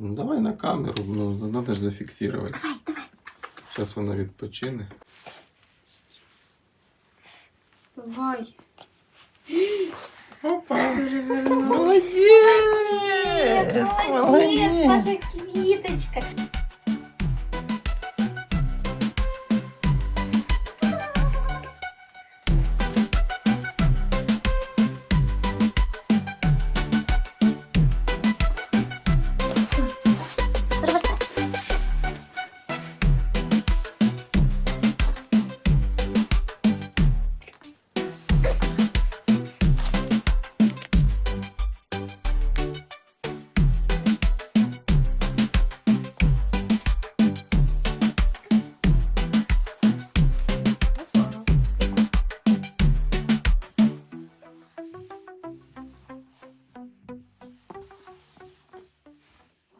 Ну, давай на камеру, ну, надо ж зафіксувати. Давай, давай. Зараз вона відпочине. Давай. Опа! Переверну. Молодець! Молодець, наша квіточка.